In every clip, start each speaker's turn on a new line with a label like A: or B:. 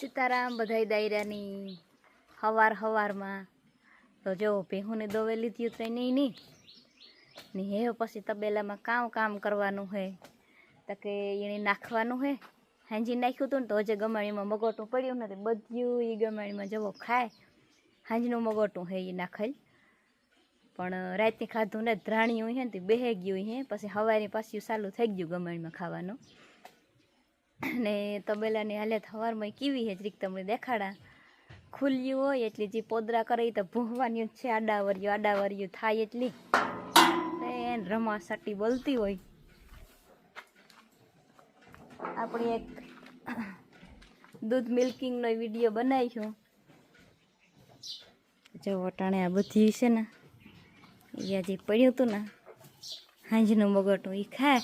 A: સીતારામ બધાય દાયરાની હવાર હવારમાં. તો જો, ભેહુને દોવેલી થયું તો નહીં નહીં. ને હે, પછી તબેલામાં કામ કામ કરવાનું હે. તો કે એને નાખવાનું હે. હાંજી નાખ્યું હતું ને તો હજે ગમાણીમાં મગોટું પડ્યું નથી. બધું એ ગમાણીમાં જવો ખાય. હાંજનું મગોટું હે એ નાખેલ. પણ રાતે ખાધું ને ધ્રાણ્યું હે ને તે બેહે ગયું હે. પછી હવારી પાછું ચાલુ થઈ ગયું ગમાણીમાં ખાવાનું. ને તબેલાની હાલત હવારમાં કેવી છે, જરીક તમને દેખાડા? ખુલ્યું હોય એટલી જે પોદરા કરે તો ભૂહવાની જ છે આડાવર્યું આડાવર્યું થાય એટલી. એને રમાસાટી બોલતી હોય. આપણે એક દૂધ મિલ્કિંગનો વીડિયો બનાવીશું. જો વટાણે આ બધી છે ને એ જે પડ્યું હતું ને, હાંજનું મગટું એ ખાય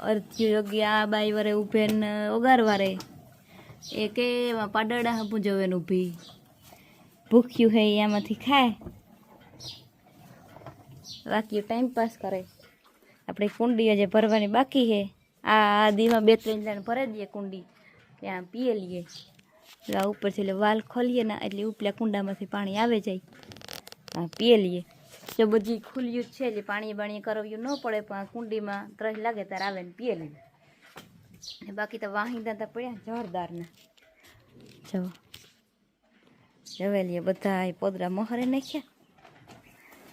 A: અર્થ્યું યોગ્ય આ બાઈ વરે ઉભે ને ઓગારવા રે. એ કે એમાં પાડડા હપું જવે ને ઊભી ભૂખ્યું હે એમાંથી ખાય. બાકી ટાઈમ પાસ કરે. આપણે કુંડી જે ભરવાની બાકી છે આ દીમાં બે, ત્રણ જણ ભરી દઈએ કુંડી. ત્યાં પીએ લઈએ આ ઉપરથી એટલે વાલ ખોલીએ ને એટલે ઉપલા કુંડામાંથી પાણી આવે જાય. હા પીએ લઈએ જો બધી ખુલ્યું જ છે, એટલે પાણી બાણી કરવ્યું ન પડે, પણ આ કુંડીમાં ત્રસ લાગે ત્યારે આવે ને પીએ લઈએ ને બાકી તો વાહિંદા તો પડ્યા જોરદારના. જો. જવેલીએ બધા એ પોદરા મોહરે નાખ્યા.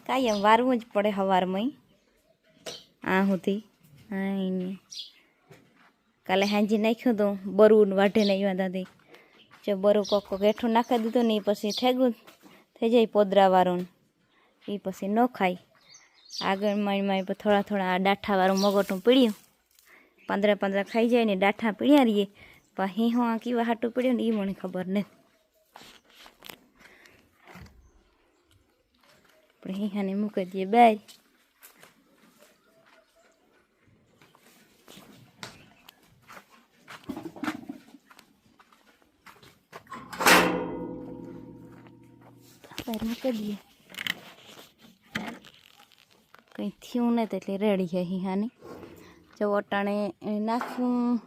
A: કાંઈ એમ વારવું જ પડે સવારમાં આ સુધી હા કાલે હાંજી નાખ્યું હતું બરું ને વાઢે નાખ્યા દાદી. જો બરું કોક કોક હેઠું નાખી દીધું ને એ પછી થેગું થઈ જાય પોદરાવાળું એ પછી ન ખાય. આગળ માણીમાં થોડા થોડા આ ડાઠાવાળું મગોટું પીડ્યું. પાંદરા પાંદરા ખાઈ જાય ને ડાઠા પીડ્યા રહીએ. પણ હે હું આ કેવા હાટું પીડ્યું ને એ મને ખબર નથી. આપણે હિહાને મૂકી દઈએ બહાર મૂકી દઈએ. કંઈ થયું નથી એટલે રેડી છે હિહાની જો અટાણે નાખ્યું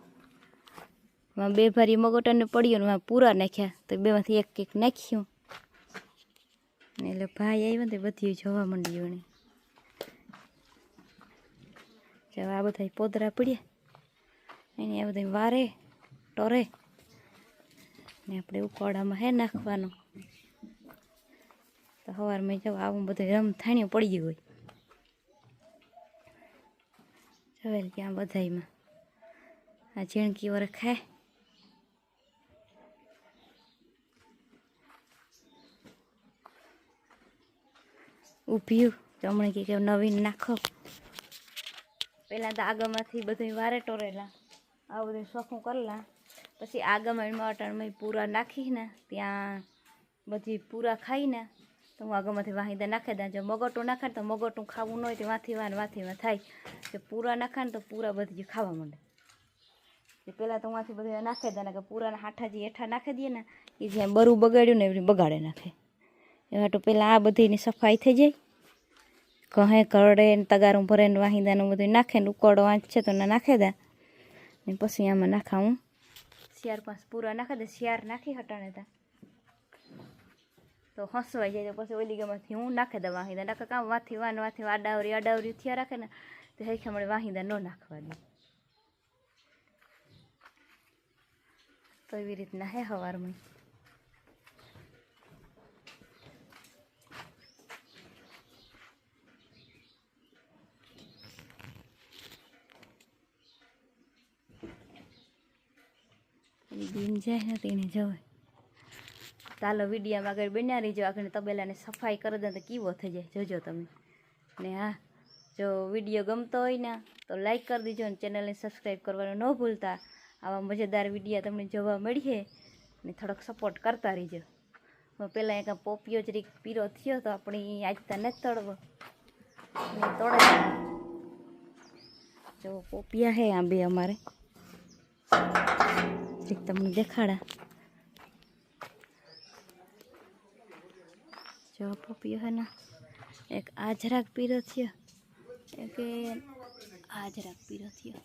A: એમાં બે ભારી મગોટાને પડ્યું ને એમાં પૂરા નાખ્યા. તો બેમાંથી એક એક નાખ્યું. એટલે ભાઈ આવ્યો ને બધી જોવા માંડ્યું ને જો આ બધા પોદરા પડ્યા. એને આ બધા વારે, ટોરે. ને આપણે ઉકાળામાં હે નાખવાનું. તો સવારમાં જવા આવું બધું રમ થાણિયું પડી ગયું હોય. જવેલ ક્યાં બધાયમાં. આ ઝીણકી વરે ખાય ઊભ્યું જમણે કે કે નવીન નાખો. પહેલાં તો આગળમાંથી બધું વારે ટોરેલા. આ બધું શોખું કરેલા. પછી આગામાં એમાં પૂરા નાખીને ત્યાં બધી પૂરા ખાઈને તો હું આગળમાંથી વાહિદા નાખી દઉં જો મગોટું નાખે તો મગોટું ખાવું ન હોય તો વાથી વાન વાથી થાય. કે પૂરા નાખે તો પૂરા બધી ખાવા માંડે. એ પહેલાં તો વાંથી બધું નાખી દે કે પૂરાના હાઠા જે હેઠા નાખી દઈએ ને, એ જ્યાં બરું બગાડ્યું ને એવી બગાડે નાખે. એવા તો પહેલાં આ બધીની સફાઈ થઈ જાય. કહે કરડે ને તગારું ભરે ને વાહિદાનું બધું નાખે ને ઉકળો વાંચ છે તો નાખી દે. ને પછી આમાં નાખા હું શિયાર પાંચ પૂરા નાખે દે. શિયાર નાખી હટાણે તા તો હસવાઈ જાય તો પછી ઓલી ગમાંથી હું નાખી દઉં વાહિદા નાખે કામ વાથી વાન વાથી આડાવરી આડાવરી થયા રાખે ને, તો હેખે મળે વાહિદા ન નાખવાની. તો એવી રીતના હે હવારમાં. બીમ જાય ને તેને જવાય. ચાલો વિડીયામાં આગળ બન્યા રહીજો. આગળ તબેલાને સફાઈ કરી દે તો કેવો થઈ જાય. જોજો તમે. ને હા, જો વીડિયો ગમતો હોય ને, તો લાઈક કરી દીજો અને ચેનલને સબસ્ક્રાઈબ કરવાનું ન ભૂલતા. આવા મજેદાર વિડીયા તમને જોવા મળીએ ને થોડોક સપોર્ટ કરતા રહીજો. પહેલાં એક પોપિયો રીક પીરો થયો તો આપણે આજતા નથી તળવો. તોડે જો પોપિયા હે આ બે અમારે. તમને દેખાડા. જો પપિયો હે ને એક આજરાક પીરો થયો. એક આજરાક પીરો થયો.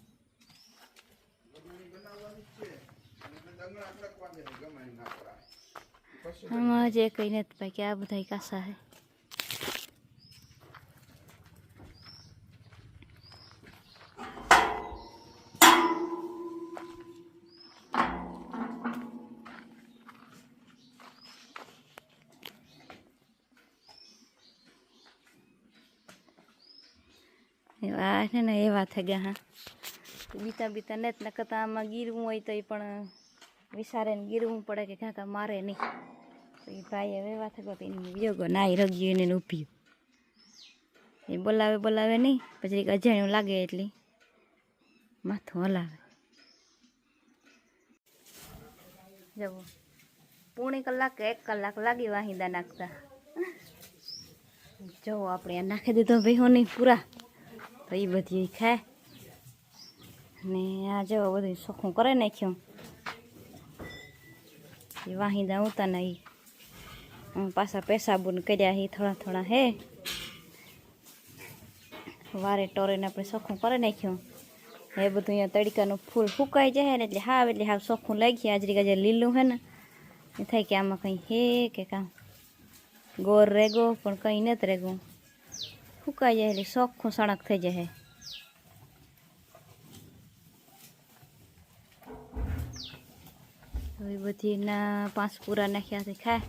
A: હમ જે કહીને ભાઈ કે આ બધા કાસા હે. એવા છે ને એવા થઈ ગયા, હા. બીતા બીતા ને જ નકર આમાં ગીરવું હોય તો એ પણ વિચારે ને ગીરવું પડે કે કાંકા મારે નહીં. તો એ ભાઈ હવે એવા થયો તો એને યોગો નાઈ રગ્યું એને ઊભ્યું એ બોલાવે બોલાવે નહીં, પછી અજાણ્યું લાગે એટલે. માથું હલાવે. જવો પોણી કલાક એક કલાક લાગી વાહિંદા નાખતા. જો આપણે નાખી દીધો ભેહો નહીં પૂરા. એ બધી ખાય ને આ જો બધું સોખું કરે નાખ્યું એ વાહિંદા ઉતા ને એ પાછા પેશાબુન કર્યા એ થોડા થોડા હે વારે ટોરેને આપણે સોખું કરી નાખ્યું એ બધું અહીંયા તડકાનું ફૂલ ફૂંકાઈ જાય ને એટલે હાવ એટલે હાવ સોખું લાગી આજરી ગાજે લીલું હે ને એ થાય કે આમાં કંઈ હે કે કાં ગોર રેગો પણ કંઈ નથી રેગો ફૂંકાઈ જાય એટલે સોખું સણક થઈ જાય. હવે બધી ના પાંચ પૂરા નાખ્યાથી ખાય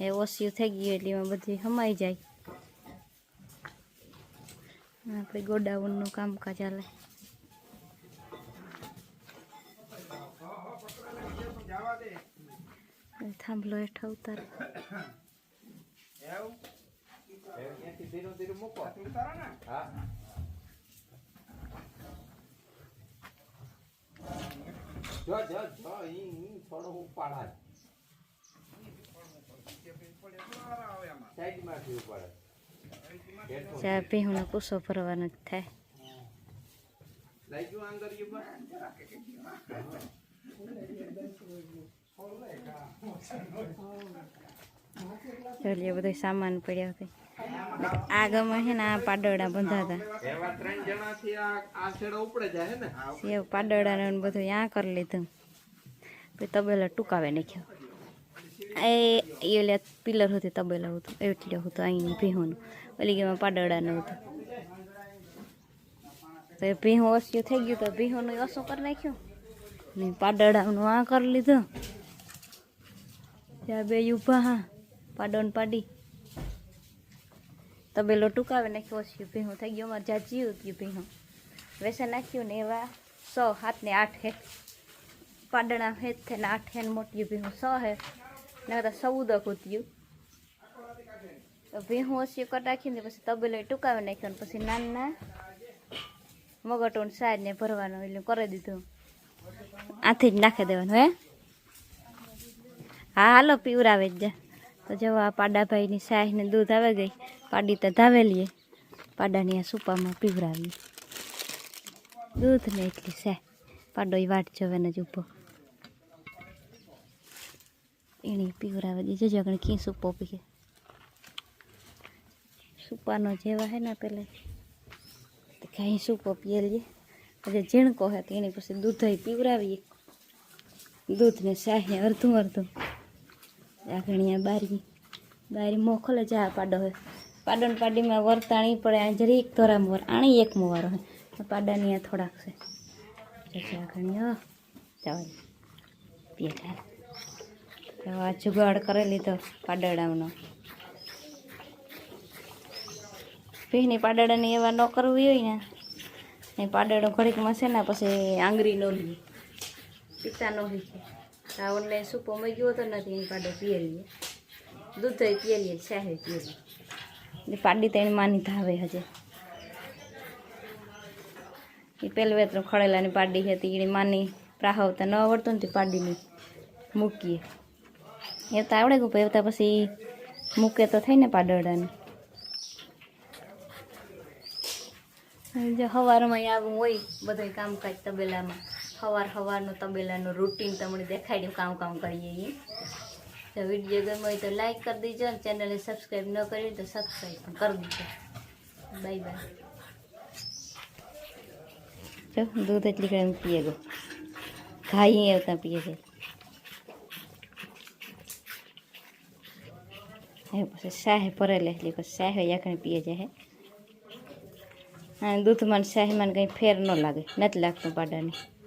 A: એ ઓસિયું થઈ ગયું એટલે એમાં બધી હમાઈ જાય. આપણે ગોડાઉનનું કામકાજ ચાલે થાંભલો હેઠા ઉતાર.
B: જો જો જો ઉપાડે
A: ચા પીહુનો કુસો ભરવાનો જ થાય.
B: લઈ
A: ચાલીએ બધો સામાન પડ્યા હતો આગળમાં છે ને આ પાડોડા બંધાતા.
B: એવા ત્રણ જણા થી આ છેડો ઉપડે જાય ને.
A: સેવ પાડોડા ને બધું યા કરી લીધું. પછી તબેલા ટૂંકાવે નાખ્યો. એ એ ઓલે પિલર હતી તબેલા હતું એટલે હતું અહીં ભીહોનું. ઓલી ગેમાં પાડોડાનું હતું. તો એ ભીહું ઓછું થઈ ગયું તો ભીહોનું ઓછું કરી નાખ્યું. ને પાડોડાનું આ કરી લીધું. ત્યાં બે ઊભા હા પાડો ને પાડી. તબેલો ટૂંકાવે નાખ્યો ઓછું ભીહું થઈ ગયું અમારે જ્યાં જીવ ગયું વેસે નાખ્યું ને એવા સો હાથ ને આઠ હે. પાડણા હેત થઈને આઠ હે ને મોટી ભીહું સો હે. ને બધા સૌદ કૂત્યું ભીહું ઓછી કટ રાખીને પછી તબેલો ટૂંકાવી નાખ્યો ને પછી નાના મગટોન સાજ ને ભરવાનું એટલે કરી દીધું. આથી જ નાખી દેવાનું, હે? હા, હાલો, પીવરાવે જ જા. તો જવા આ પાડાભાઈની સાહ ને દૂધ આવે ગઈ. પાડી તો ધાવેલીએ. પાડાની આ સૂપામાં પીવરાવીએ દૂધ ને એટલી સાહ પાડો વાટ જવે ને જ ઊભો. એની પીવરાવે દીધો. જગણ કી સૂપો પીએ. સૂપાનો જેવા હે ને પેલે. કાંઈ સુપો પીએ લઈએ પછી ઝીણકો હે તો એની પછી દૂધ પીવરાવીએ દૂધને શાહે અડધું અડધું. આગળિયા બારી બારી મોખલે જા પાડો હોય. પાડો પાડીમાં વરતાણી પડે, આ એક તોરા મોર આણી એક મોવારો હોય. પાડાની આ થોડાક છે. આ જુગાડ કરી લીધો પાડડાનો. પીની પાડડાની એવા ન કરવી હોય ને. એ પાડડો ઘડીકમાં છે ને પછી આંગળી નો લઈએ પિતા નો છે આ ઓનલાઈન સૂપો મેં ગયો હતો નથી, એની પાડો પીએ દૂધ પીએ લઈએ ચાહે પીએ પાડી તો એની માની ધાવે હજે. એ પહેલું વેતરું ખડેલાની પાડી હતી એની માની પ્રાહવતા ન આવડતું ને તે પાડીને મૂકીએ. એ તો આવડે કે એવતા પછી મૂકે તો થઈને પાડડાને જો સવારમાં આવું હોય બધું કામકાજ તબેલામાં. સવાર સવારનું તબેલાનું રૂટીન તમને દેખાડ્યું કામ કામ કરીએ એ तो वीडियो गम हो तो लाइक कर दीजिए और चैनल सब्सक्राइब न करें तो सब्सक्राइब कर दीजिए बाय बाय चलो दूध अच्छी कर पिएगो खाई है उतना पिए गए शाह पर शाह या पिए जाए दूध मन शाह मन कहीं फेर न लगे नहीं लगते बड़ा नहीं